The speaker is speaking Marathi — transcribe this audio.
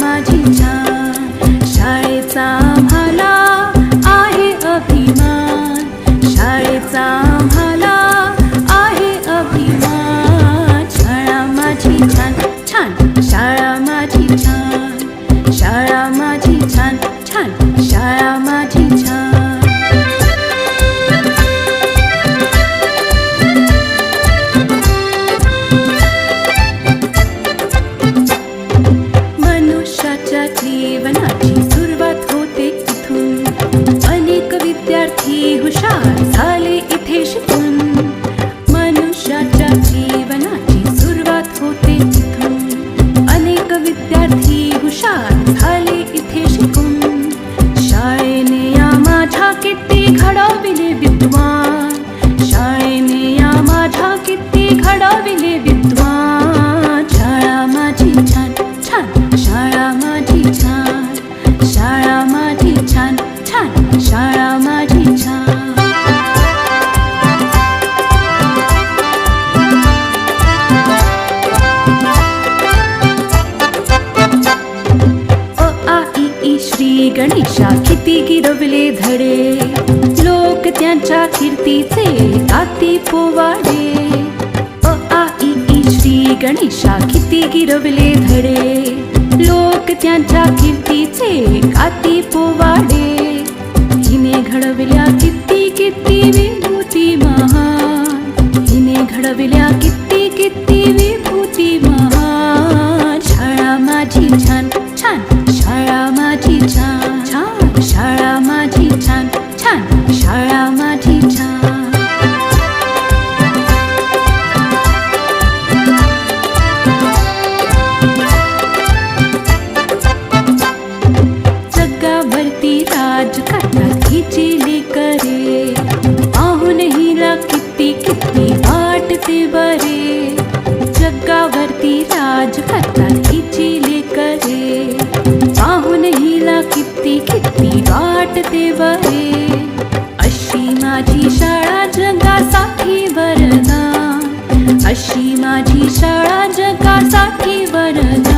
মাঝি ঝা विद्यार्थी हुशार झाले इथे शिक किती गिरवले धडे. लोक त्यांच्या कीर्तीचे आती पोवाडे. अ आ ई श्री गणेशा किती गिरवले धडे. लोक त्यांच्या कीर्तीचे आती पोवाडे. हिने घडविल्या किती किती जगावरती राज खिची हिची लेकरे पाहून हिला किती किती वाटते बरे. जगावरती राज करतात हिची लेकरे पाहून हिला किती किती वाटते बरे. अशी माझी शाळा जगासाठी वरदान अशी माझी शाळा जगासाठी वरदान